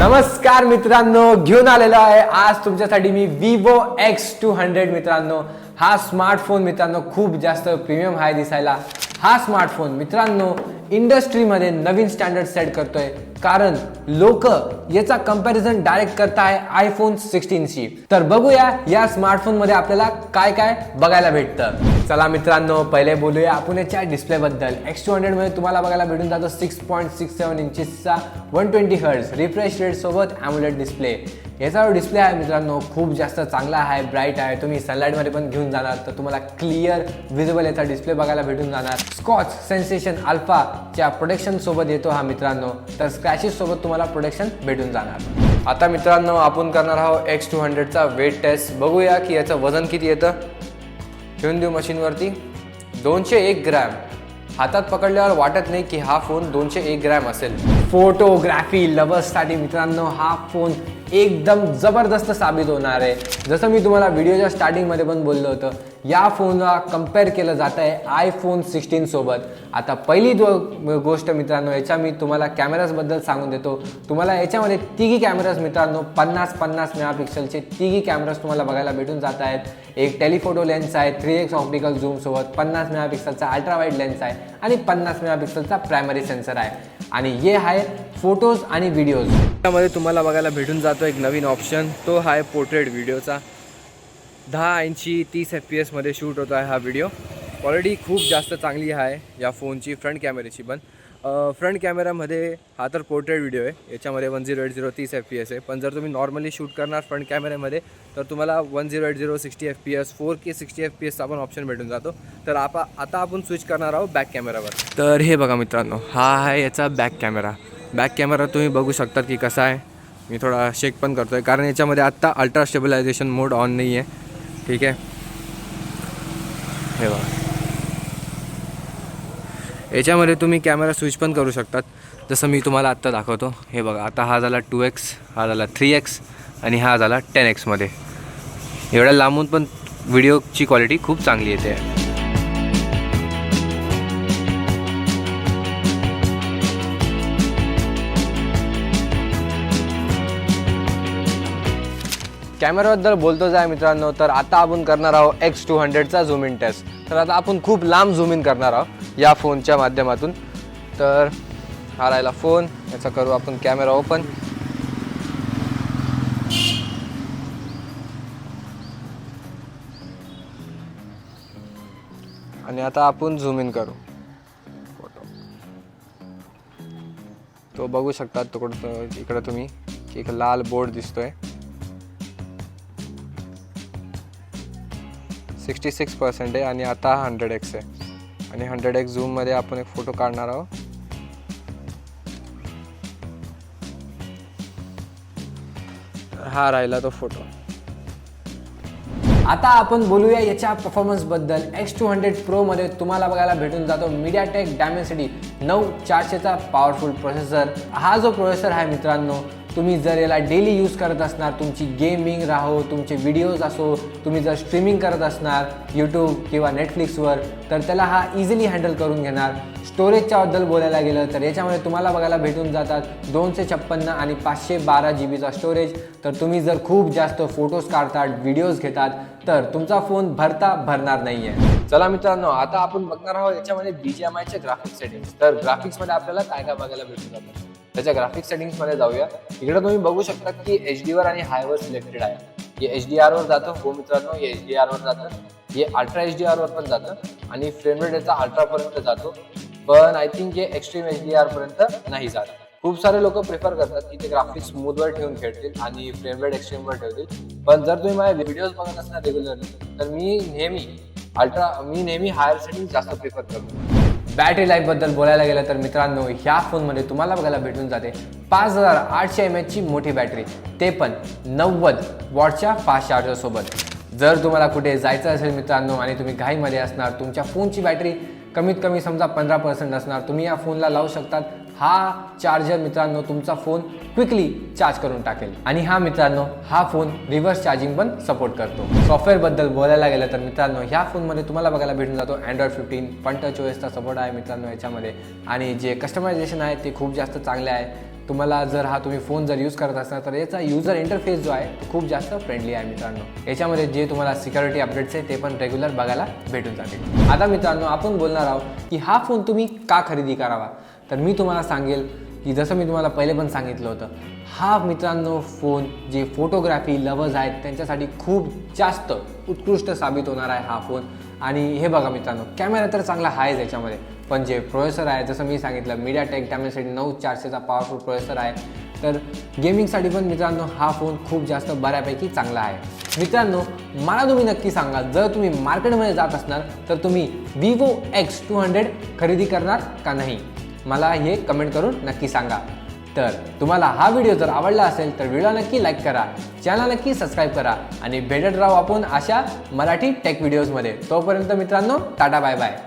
नमस्कार मित्रांनो घेऊन आलेलो आहे. आज तुमच्यासाठी मी विवो एक्स टू हंड्रेड मित्रांनो. हा स्मार्टफोन मित्रांनो खूप जास्त प्रीमियम आहे दिसायला. हा स्मार्टफोन मित्रांनो इंडस्ट्रीमध्ये नवीन स्टँडर्ड सेट करतोय. कारण लोक याचा कंपॅरिझन डायरेक्ट करताय आयफोन सिक्स्टीनशी तर बघूया या स्मार्टफोनमध्ये आपल्याला काय काय बघायला भेटतं. चला मित्रांनो पहिले बोलूया आपण याच्या डिस्प्लेबद्दल एक्स टू हंड्रेडमध्ये तुम्हाला बघायला भेटून जातो six point six seven इंचेसचा one twenty hertz refresh rate सोबत डिस्प्ले याचा जो डिस्प्ले आहे मित्रांनो खूप जास्त चांगला आहे ब्राईट आहे. तुम्ही सनलाईटमध्ये पण घेऊन जाणार. तर तुम्हाला क्लिअर विजिबल याचा डिस्प्ले बघायला भेटून जाणार. स्कॉच सेन्सेशन अल्फा ज्या प्रोडक्शनसोबत येतो हा मित्रांनो तर स्क्रॅचेससोबत तुम्हाला प्रोटेक्शन भेटून जाणार. आता मित्रांनो आपण करणार आहोत एक्स टू हंड्रेडचा वेट टेस्ट बघूया की याचं वजन किती येतं. ठेवून देऊ मशीनवरती दोनशे एक ग्रॅम. हातात पकडल्यावर वाटत नाही की हा फोन दोनशे एक ग्रॅम असेल. फोटोग्राफी लवर्ससाठी मित्रांनो हा फोन एकदम जबरदस्त साबित होणार आहे. जसं मी तुम्हाला व्हिडिओच्या स्टार्टिंगमध्ये पण बोललो होतं या फोनला कंपेअर केलं जात आहे आयफोन सिक्स्टीनसोबत आता पहिली दो गोष्ट मित्रांनो याच्या मी तुम्हाला कॅमेराजबद्दल सांगून देतो. तुम्हाला याच्यामध्ये तिघी कॅमेराज मित्रांनो पन्नास पन्नास मेगापिक्सलचे तिघी कॅमेराज तुम्हाला बघायला भेटून जात आहेत. एक टेलिफोटो लेन्स आहे थ्री एक्स ऑप्टिकल झूमसोबत पन्नास मेगापिक्सलचा अल्ट्रावाईड लेन्स आहे आणि पन्नास मेगापिक्सलचा प्रायमरी सेन्सर आहे. आणि हे आहे फोटोज आणि व्हिडिओज त्यामध्ये तुम्हाला बघायला भेटून जातो एक नवीन ऑप्शन तो आहे पोर्ट्रेट व्हिडिओचा दहा ऐंशी तीस एफ पी एसमध्ये शूट होतो आहे हा व्हिडिओ क्वालिटी खूप जास्त चांगली आहे या फोनची फ्रंट कॅमेऱ्याची पण. फ्रंट कॅमेरामध्ये हा तर पोर्ट्रेट व्हिडिओ आहे. याच्यामध्ये वन झिरो एट झिरो तीस एफ पी एस आहे. पण जर तुम्ही नॉर्मली शूट करणार फ्रंट कॅमेऱ्यामध्ये तर तुम्हाला one zero eight zero sixty F P S four K sixty F P एसचा पण ऑप्शन भेटून जातो. तर आपा आता आपण स्विच करणार आहोत बॅक कॅमेरावर तर हे बघा मित्रांनो हा आहे याचा बॅक कॅमेरा बॅक कॅमेरा तुम्ही बघू शकतात की कसा आहे. मी थोडा शेक पण करतो आहे कारण याच्यामध्ये आत्ता अल्ट्रा स्टेबिलायझेशन मोड ऑन नाही आहे ठीक आहे? हे बघा. याच्यामध्ये तुम्ही कॅमेरा स्विच पण करू शकतात. जसं मी तुम्हाला आत्ता दाखवतो. हे बघा आता हा झाला टू एक्स हा झाला थ्री एक्स आणि हा झाला टेन एक्समध्ये एवढ्या लांबून पण व्हिडिओची क्वालिटी खूप चांगली येते. कॅमेराबद्दल बोलतोच आहे मित्रांनो तर आता आपण करणार आहोत एक्स टू हंड्रेडचा झूम इन टेस्ट तर आता आपण खूप लांब झूम इन करणार आहोत या फोनच्या माध्यमातून. तर हा राहिला फोन याचा करू आपण कॅमेरा ओपन. आणि आता आपण झूम इन करू. फोटो. तो बघू शकतात तुकडं इकडं तुम्ही एक लाल बोर्ड दिसतोय. सिक्स्टी सिक्स पर्सेंट आहे आणि आता हा हंड्रेड एक्स आहे. आणि हंड्रेड एक्स झूममध्ये आपण एक फोटो काढणार आहोत. हा राहिला तो फोटो. आता आपण बोलूया याच्या परफॉर्मन्सबद्दल एक्स टू हंड्रेड प्रोमध्ये तुम्हाला बघायला भेटून जातो मीडियाटेक डायमेन्सिटी नऊ चारशेचा पॉवरफुल प्रोसेसर हा जो प्रोसेसर आहे मित्रांनो तुम्ही जर याला डेली यूज करत असणार तुमची गेमिंग राहो तुमचे व्हिडिओज असो तुम्ही जर स्ट्रीमिंग करत असणार यूट्यूब किंवा नेटफ्लिक्सवर तर त्याला हा इझिली हँडल करून घेणार. स्टोरेजच्या बद्दल बोलायला गेलं तर याच्यामध्ये तुम्हाला बघायला भेटून जातात दोनशे छप्पन्न आणि पाचशे बारा जी बीचा स्टोरेज तर तुम्ही जर खूप जास्त फोटोज काढतात व्हिडिओज घेतात तर तुमचा फोन भरता भरणार नाही आहे चला मित्रांनो आता आपण बघणार आहोत याच्यामध्ये बीजीएमआयचे एम आयचे ग्राफिक्स सेटिंग्स तर ग्राफिक्समध्ये आपल्याला काय काय बघायला भेटून जातात त्याच्या ग्राफिक्स सेटिंग्समध्ये जाऊया. इकडे तुम्ही बघू शकता की एच डी वर आणि हायवर सिलेक्टेड आहे. हे एच डी आरवर जातं. हो मित्रांनो हे एच डी आरवर जातं. हे अल्ट्रा एच डी आरवर पण जातं. आणि फ्रेम रेट याचा अल्ट्रापर्यंत जातो. पण आय थिंक हे एक्स्ट्रीम एच डी आरपर्यंत नाही जात. खूप सारे लोक प्रिफर करतात की ते ग्राफिक्स स्मूथवर ठेवून खेळतील आणि फ्रेम रेट एक्स्ट्रीमवर ठेवतील. पण जर तुम्ही माझे व्हिडिओज बघत असणार रेग्युलरली तर मी नेहमी अल्ट्रा मी नेहमी हायर सेटिंग जास्त प्रिफर करतो. बॅटरी लाईफबद्दल बोलायला गेलं तर मित्रांनो ह्या फोनमध्ये तुम्हाला बघायला भेटून जाते पाच हजार आठशे एम एचची मोठी बॅटरी. ते पण नव्वद वॉटच्या फास्ट चार्जरसोबत जर तुम्हाला कुठे जायचं असेल मित्रांनो आणि तुम्ही घाईमध्ये असणार तुमच्या फोनची बॅटरी कमीत कमी समजा पंधरा पर्सेंट असणार तुम्ही या फोनला लावू शकतात. हा चार्जर मित्रांनो तुमचा फोन क्विकली चार्ज करून टाकेल. आणि हा मित्रांनो हा फोन रिव्हर्स चार्जिंग पण सपोर्ट करतो. सॉफ्टवेअरबद्दल बोलायला गेलं तर मित्रांनो ह्या फोनमध्ये तुम्हाला बघायला भेटून जातो अँड्रॉइड फिफ्टीन पण चोवीसचा ओएसचा सपोर्ट आहे मित्रांनो याच्यामध्ये. आणि जे कस्टमायझेशन आहे ते खूप जास्त चांगले आहे. तुम्हाला जर हा तुम्ही फोन जर यूज करत असणार तर याचा युजर इंटरफेस जो आहे तो खूप जास्त फ्रेंडली आहे मित्रांनो. याच्यामध्ये जे तुम्हाला सिक्युरिटी अपडेट्स आहे ते पण रेग्युलर बघायला भेटून जातील. आता मित्रांनो आपण बोलणार आहोत की हा फोन तुम्ही का खरेदी करावा? तर मी तुम्हाला सांगेल की जसं मी तुम्हाला पहिले पण सांगितलं होतं हा मित्रांनो फोन जे फोटोग्राफी लवर्स आहेत त्यांच्यासाठी खूप जास्त उत्कृष्ट साबित होणार आहे हा फोन आणि हे बघा मित्रांनो कॅमेरा तर चांगला आहेच याच्यामध्ये पण जे प्रोसेसर आहे जसं मी सांगितलं मीडिया टेक डॅमेजसाठी नऊ चारशेचा पॉवरफुल प्रोसेसर आहे. तर गेमिंगसाठी पण मित्रांनो हा फोन खूप जास्त बऱ्यापैकी चांगला आहे. मित्रांनो मला तुम्ही नक्की सांगा जर तुम्ही मार्केटमध्ये जात असणार तर तुम्ही विवो एक्स टू हंड्रेड खरेदी करणार का नाही? मला हे कमेंट करून नक्की सांगा. तर तुम्हाला हा व्हिडिओ जर आवडला असेल तर व्हिडिओ नक्की लाईक करा. चॅनल नक्की सबस्क्राईब करा. आणि भेटत राहू आपण अशा मराठी टेक व्हिडिओजमध्ये तोपर्यंत मित्रांनो टाटा बाय बाय